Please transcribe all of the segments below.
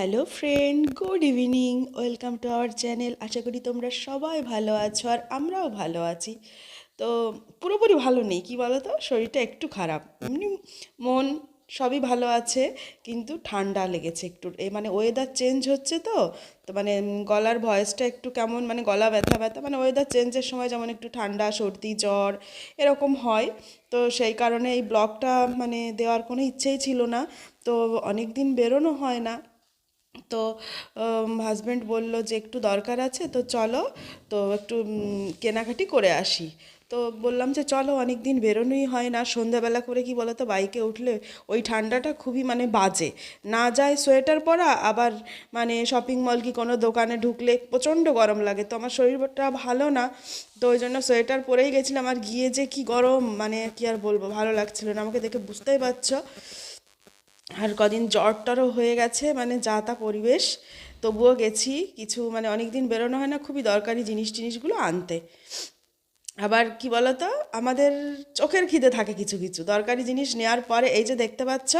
Hello friend, good evening, welcome to our channel. আশা করি তোমরা সবাই ভালো আছো আর আমরাও ভালো আছি। তো পুরোপুরি ভালো নেই, কি বলো তো? শরীরটা একটু খারাপ। এমনি মন সবই ভালো আছে, কিন্তু ঠান্ডা লেগেছে একটু। এই মানে ওয়েদার চেঞ্জ হচ্ছে তো তো মানে গলার ভয়েসটা একটু কেমন মানে গলা ব্যথা ব্যথা মানে ওয়েদার চেঞ্জের সময় যেমন একটু ঠান্ডা, সর্দি, জ্বর, এরকম হয়। তো সেই কারণে এই ব্লগটা মানে দেওয়ার কোনো ইচ্ছেই ছিল না। তো অনেক দিন বেরোনো হয় না। তো হাজব্যান্ড বলল যে একটু দরকার আছে, তো চলো, তো একটু কেনাকাটি করে আসি। তো বললাম যে চলো অনেক দিন বেরোনোই হয় না, সন্ধ্যাবেলা করে কি বলো তো বাইকে উঠলে ওই ঠান্ডাটা খুবই মানে বাজে। না যায় সোয়েটার পরা, আবার মানে শপিং মল কি কোনো দোকানে ঢুকলে প্রচণ্ড গরম লাগে। তো আমার শরীরটা ভালো না, তো ওই জন্য সোয়েটার পরেই গেছিলাম। আর গিয়ে যে কি গরম মানে কি আর বলব, ভালো লাগছিল না। আমাকে দেখে বুঝতেই পারছ। আর কদিন জ্বর টরও হয়ে গেছে মানে যা তা পরিবেশ। তবুও গেছি, কিছু মানে অনেক দিন বেরোনো হয় না, খুবই দরকারি জিনিস টিনিসগুলো আনতে। আবার কি বলতো? আমাদের চোখের খিদে থাকে কিছু কিছু। দরকারি জিনিস নেওয়ার পরে এই যে দেখতে পাচ্ছ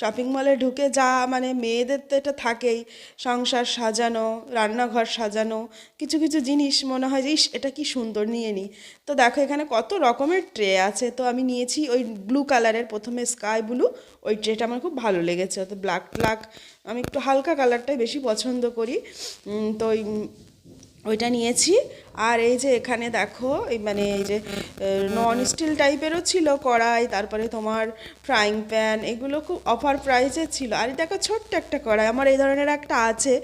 শপিং মলে ঢুকে যা মানে মেয়েদের তো এটা থাকেই। সংসার সাজানো, রান্নাঘর সাজানো, কিছু কিছু জিনিস মনে হয় যে, ইস, এটা কি সুন্দর, নিয়ে নিই তো দেখো এখানে কত রকমের ট্রে আছে। তো আমি নিয়েছি ওই ব্লু কালারের প্রথমে স্কাই ব্লু ওই ট্রেটা আমার খুব ভালো লেগেছে। তো ব্ল্যাক ব্ল্যাক আমি একটু হালকা কালারটাই বেশি পছন্দ করি। তো ওই ওইটা নিয়েছি। আর এই যে এখানে দেখো, এই মানে এই যে নন স্টিল টাইপেরও ছিল কড়াই, তারপরে তোমার ফ্রাইং প্যান এগুলো খুব অফার প্রাইসে ছিল। আর দেখো ছোট্ট একটা কড়াই, আমার এই ধরনের একটা আছে।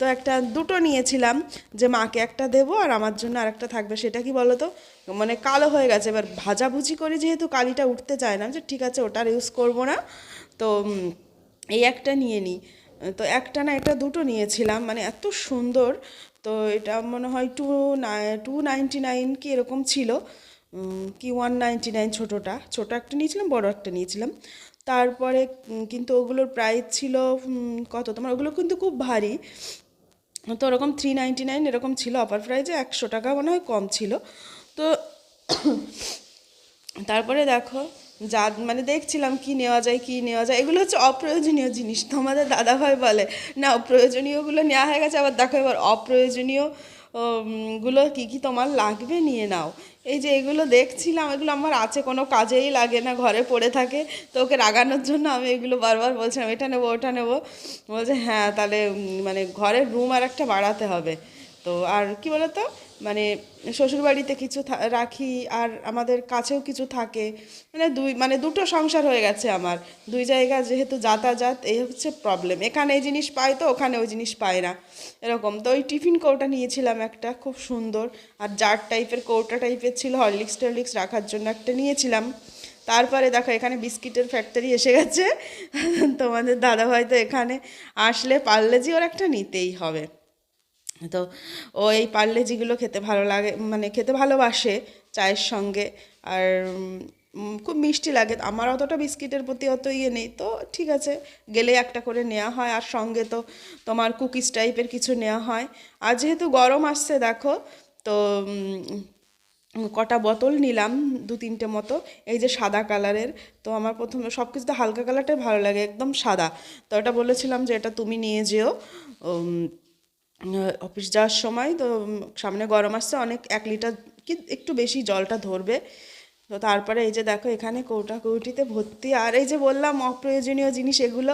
তো একটা, দুটো নিয়েছিলাম যে মাকে একটা দেবো আর আমার জন্য আর একটা থাকবে। সেটা কি বলো তো মানে কালো হয়ে গেছে। এবার ভাজাভুজি করে যেহেতু কালিটা উঠতে চায় না যে ঠিক আছে, ওটার ইউজ করব না। তো এই একটা নিয়ে নিই তো একটা না এটা দুটো নিয়েছিলাম। মানে এত সুন্দর। তো এটা মনে হয় টু টু নাইন কি এরকম ছিল। কি ওয়ান নাইনটি নাইন ছোটোটা। ছোটো একটা নিয়েছিলাম, বড় একটা নিয়েছিলাম। তারপরে কিন্তু ওগুলোর প্রাইস ছিল কত? তোমার ওগুলো কিন্তু খুব ভারী। তো ওরকম থ্রি নাইনটি নাইন এরকম ছিল। অফার প্রাইজে একশো টাকা মনে হয় কম ছিল। তো, তারপরে দেখো যা মানে দেখছিলাম কি নেওয়া যায়, কি নেওয়া যায়। এগুলো হচ্ছে অপ্রয়োজনীয় জিনিস, তোমাদের দাদাভাই বলে। না প্রয়োজনীয়গুলো নেওয়া হয়ে গেছে, আবার দেখো এবার অপ্রয়োজনীয়গুলো কি কি তোমার লাগবে নিয়ে নাও। এই যে এগুলো দেখছিলাম, এগুলো আমার আছে, কোনো কাজেই লাগে না, ঘরে পড়ে থাকে। তো ওকে রাগানোর জন্য আমি এগুলো বারবার বলছিলাম, এটা নেব, ওটা নেব। বলছে হ্যাঁ তাহলে মানে ঘরের রুম আর একটা বাড়াতে হবে। তো আর কি বলতো? মানে শ্বশুরবাড়িতে কিছু রাখি আর আমাদের কাছেও কিছু থাকে। মানে দুই মানে দুটো সংসার হয়ে গেছে আমার। দুই জায়গা যেহেতু যাতায়াত, এই হচ্ছে প্রবলেম এখানে এই জিনিস পাই তো, ওখানে ওই জিনিস পায় না। এরকম। তো ওই টিফিন কৌটা নিয়েছিলাম একটা, খুব সুন্দর। আর জার টাইপের কৌটা টাইপের ছিল, হরলিক্স টরলিক্স রাখার জন্য একটা নিয়েছিলাম। তারপরে দেখো, এখানে বিস্কিটের ফ্যাক্টরি এসে গেছে। তোমাদের দাদাভাই তো এখানে আসলে পার্লেজি ওর একটা নিতেই হবে। তো ও এই পার্লেজিগুলো খেতে ভালো লাগে মানে খেতে ভালোবাসে চায়ের সঙ্গে আর খুব মিষ্টি লাগে। আমার অতটা বিস্কিটের প্রতি অত ইয়ে নেই। তো ঠিক আছে, গেলে একটা করে নেওয়া হয় আর সঙ্গে তো তোমার কুকিজ টাইপের কিছু নেওয়া হয়। আর যেহেতু গরম আসছে, দেখো, তো কটা বোতল নিলাম দু তিনটে মতো। এই যে সাদা কালারের, তো আমার প্রথমে সব কিছু তো হালকা কালারটাই ভালো লাগে, একদম সাদা। তো এটা বলেছিলাম যে এটা তুমি নিয়ে যেও। অফিস যাওয়ার সময় তো সামনে গরম আসছে, অনেক এক লিটার কি একটু বেশি জলটা ধরবে। তো তারপরে এই যে দেখো এখানে কৌটা কৌটিতে ভর্তি, আর এই যে বললাম অপ্রয়োজনীয় জিনিস, এগুলো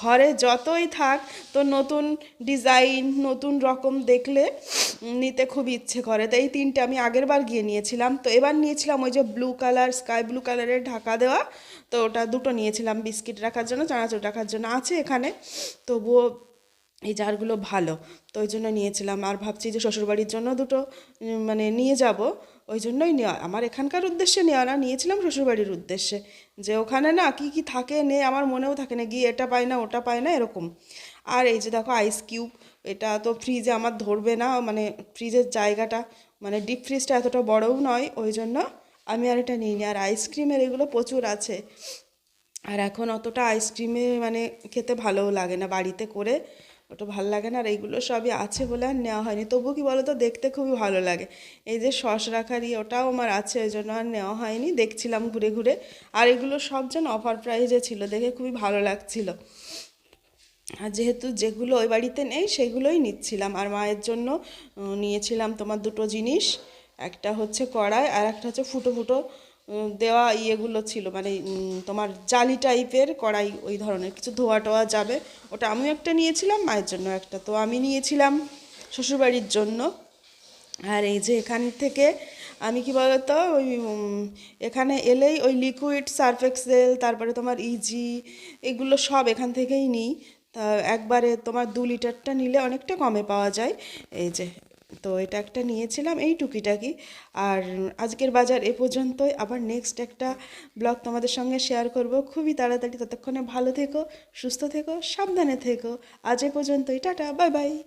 ঘরে যতই থাক, তো নতুন ডিজাইন, নতুন রকম দেখলে নিতে খুব ইচ্ছে করে। তো এই তিনটে আমি আগের বার গিয়ে নিয়েছিলাম। তো এবার নিয়েছিলাম ওই যে ব্লু কালার স্কাই ব্লু কালারের ঢাকা দেওয়া, তো ওটা দুটো নিয়েছিলাম, বিস্কিট রাখার জন্য, চানাচুর রাখার জন্য। আছে এখানে, তবুও এই জারগুলো ভালো। তো ওই জন্য নিয়েছিলাম। আর ভাবছি যে শ্বশুরবাড়ির জন্য দুটো মানে নিয়ে যাব। ওই জন্যই নেওয়া, আমার এখানকার উদ্দেশ্যে নেওয়া না, নিয়েছিলাম শ্বশুরবাড়ির উদ্দেশ্যে। যে ওখানে না কি কি থাকে নে, আমার মনেও থাকে না, গিয়ে এটা পায় না, ওটা পাই না, এরকম। আর এই যে দেখো আইস কিউব এটা তো ফ্রিজে আমার ধরবে না মানে ফ্রিজের জায়গাটা মানে ডিপ ফ্রিজটা এতটা বড়ও নয়, ওই জন্য আমি আর এটা নিইনি। আর আইসক্রিমের এগুলো প্রচুর আছে। আর এখন অতটা আইসক্রিমে মানে খেতে ভালোও লাগে না বাড়িতে করে। ওটা ভালো লাগে না আর এইগুলো সবই আছে বলে আর নেওয়া হয়নি। তবু কি বলো তো দেখতে খুবই ভালো লাগে। এই যে সস রাখার ইয়ে, ওটাও আমার আছে ওই জন্য আর নেওয়া হয়নি। দেখছিলাম ঘুরে ঘুরে। আর এগুলো সব যেন অফার প্রাইজে ছিল দেখে খুবই ভালো লাগছিল। আর যেহেতু যেগুলো ওই বাড়িতে নেই সেগুলোই নিচ্ছিলাম। আর মায়ের জন্য নিয়েছিলাম তোমার দুটো জিনিস। একটা হচ্ছে কড়াই আর একটা হচ্ছে ফুটো ফুটো দেওয়া ইয়েগুলো ছিল মানে তোমার জালি টাইপের কড়াই ওই ধরনের, কিছু ধোয়া টোয়া যাবে। ওটা আমিও একটা নিয়েছিলাম, মায়ের জন্য একটা, তো আমি নিয়েছিলাম শ্বশুরবাড়ির জন্য। আর এই যে এখান থেকে আমি কি বলতো, ওই এখানে এলেই ওই লিকুইড সার্ফ এক্সেল তারপরে তোমার ইজি এগুলো সব এখান থেকেই নিই। তা একবারে তোমার দু লিটারটা নিলে অনেকটা কমে পাওয়া যায়। এই যে তো এটা একটা নিয়েছিলাম, এই টুকিটাকি। আর আজকের বাজার এ পর্যন্তই। আবার নেক্সট একটা ব্লগ তোমাদের সঙ্গে শেয়ার করব। খুবই তাড়াতাড়ি, ততক্ষণে ভালো থেকো, সুস্থ থেকো, সাবধানে থেকো। আজ এ পর্যন্তই, টাটা বাই বাই